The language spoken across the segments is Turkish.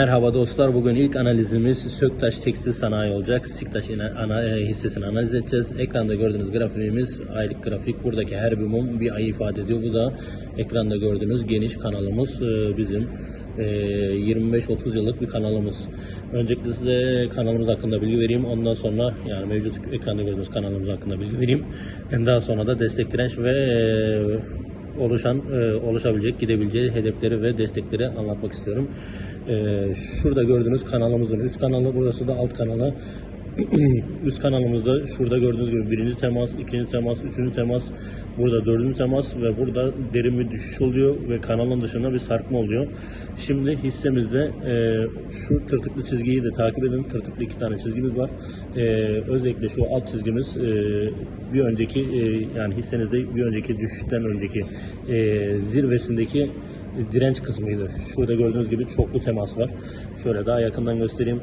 Merhaba dostlar. Bugün ilk analizimiz Söktaş Tekstil Sanayi olacak. Siktaş e, hissesini analiz edeceğiz. Ekranda gördüğünüz grafiğimiz aylık grafik. Buradaki her bir mum bir ayı ifade ediyor. Bu da ekranda gördüğünüz geniş kanalımız e, bizim e, 25-30 yıllık bir kanalımız. Öncelikle size kanalımız hakkında bilgi vereyim. Ondan sonra yani mevcut ekranda gördüğünüz kanalımız hakkında bilgi vereyim. Hem daha sonra da destek direnç ve e, oluşan e, oluşabilecek gidebileceği hedefleri ve destekleri anlatmak istiyorum. E, şurada gördüğünüz kanalımızın üst kanalı burası da alt kanalı. üst kanalımızda şurada gördüğünüz gibi birinci temas, ikinci temas, üçüncü temas, burada dördüncü temas ve burada derin bir düşüş oluyor ve kanalın dışında bir sarkma oluyor. Şimdi hissemizde e, şu tırtıklı çizgiyi de takip edin. Tırtıklı iki tane çizgimiz var. E, özellikle şu alt çizgimiz e, bir önceki e, yani hissenizde bir önceki düşüşten önceki e, zirvesindeki direnç kısmıydı. Şurada gördüğünüz gibi çoklu temas var. Şöyle daha yakından göstereyim.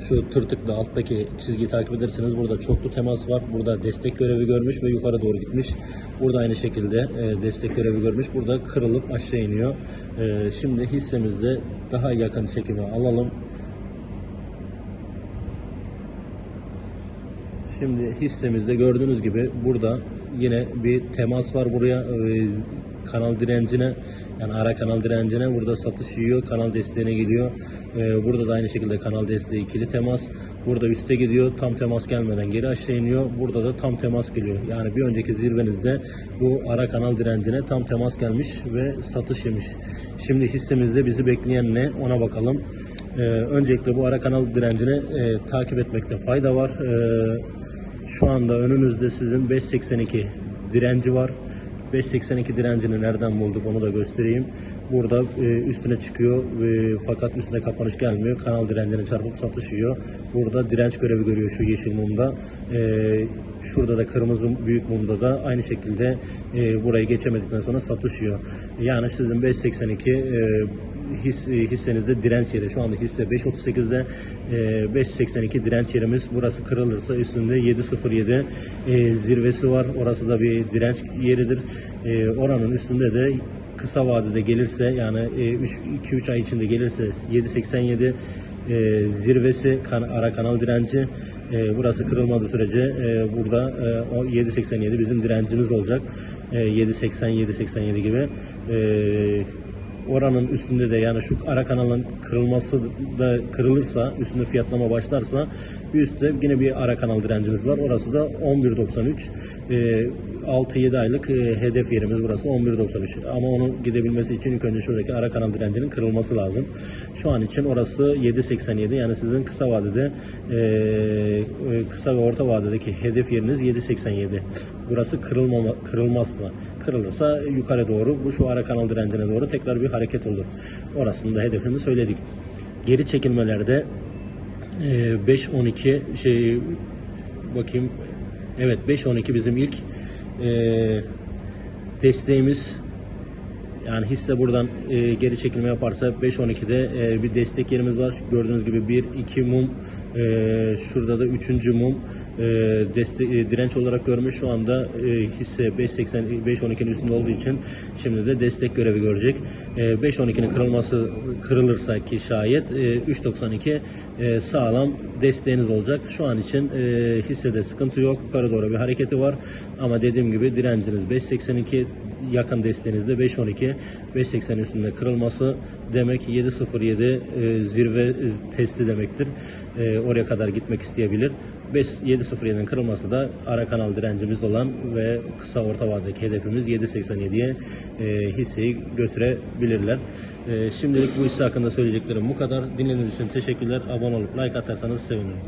Şu tırtıklı alttaki çizgiyi takip ederseniz burada çoklu temas var. Burada destek görevi görmüş ve yukarı doğru gitmiş. Burada aynı şekilde e, destek görevi görmüş. Burada kırılıp aşağı iniyor. E, şimdi hissemizde daha yakın çekimi alalım. Şimdi hissemizde gördüğünüz gibi burada yine bir temas var buraya e, kanal direncine yani ara kanal direncine burada satış yiyor kanal desteğine gidiyor. E, burada da aynı şekilde kanal desteği ikili temas. Burada üste gidiyor tam temas gelmeden geri aşağı iniyor. Burada da tam temas geliyor. Yani bir önceki zirvenizde bu ara kanal direncine tam temas gelmiş ve satış yemiş. Şimdi hissemizde bizi bekleyen ne? Ona bakalım. E, öncelikle bu ara kanal direncini e, takip etmekte fayda var. E, şu anda önünüzde sizin 582 direnci var. 582 direncini nereden bulduk onu da göstereyim. Burada e, üstüne çıkıyor e, fakat üstüne kapanış gelmiyor. Kanal direncine çarpıp satış yiyor. Burada direnç görevi görüyor şu yeşil mumda. E, şurada da kırmızı büyük mumda da aynı şekilde e, burayı geçemedikten sonra satış yiyor. Yani sizin 582 e, his, e, hissenizde direnç yeri. Şu anda hisse 5.38'de e, 5.82 direnç yerimiz. Burası kırılırsa üstünde 7.07 e, zirvesi var. Orası da bir direnç yeridir. E, oranın üstünde de kısa vadede gelirse yani 2-3 ay içinde gelirse 7.87 e, zirvesi kan, ara kanal direnci e, burası kırılmadığı sürece e, burada e, o 7.87 bizim direncimiz olacak. E, 7.80 7.87 gibi. E, oranın üstünde de yani şu ara kanalın kırılması da kırılırsa üstünde fiyatlama başlarsa bir üstte yine bir ara kanal direncimiz var. Orası da 11.93 e, 6-7 aylık e, hedef yerimiz burası 11.93 ama onun gidebilmesi için ilk önce şuradaki ara kanal direncinin kırılması lazım. Şu an için orası 7.87 yani sizin kısa vadede e, e, kısa ve orta vadedeki hedef yeriniz 7.87. Burası kırılmama, kırılmazsa kırılırsa yukarı doğru bu şu ara kanal direncine doğru tekrar bir hareket olur. Orasını da hedefini söyledik. Geri çekilmelerde e, 5-12 şey bakayım evet 5-12 bizim ilk e, desteğimiz yani hisse buradan e, geri çekilme yaparsa 5-12'de e, bir destek yerimiz var. Gördüğünüz gibi 1-2 mum e, şurada da 3. mum e, deste, e, direnç olarak görmüş. Şu anda e, hisse 5.80 5.12'nin üstünde olduğu için şimdi de destek görevi görecek. E, 5.12'nin kırılması kırılırsa ki şayet e, 3.92 e, sağlam desteğiniz olacak. Şu an için e, hissede sıkıntı yok. Yukarı doğru bir hareketi var. Ama dediğim gibi direnciniz 5.82 yakın desteğinizde 5.12 5.80 üstünde kırılması demek 7.07 e, zirve e, testi demektir. E, oraya kadar gitmek isteyebilir. 5 7.07'nin kırılması da ara kanal direncimiz olan ve kısa orta vadedeki hedefimiz 7.87'ye e, hisseyi götürebilirler. E, şimdilik bu hisse hakkında söyleyeceklerim bu kadar. Dinlediğiniz için teşekkürler. Abone olup like atarsanız sevinirim.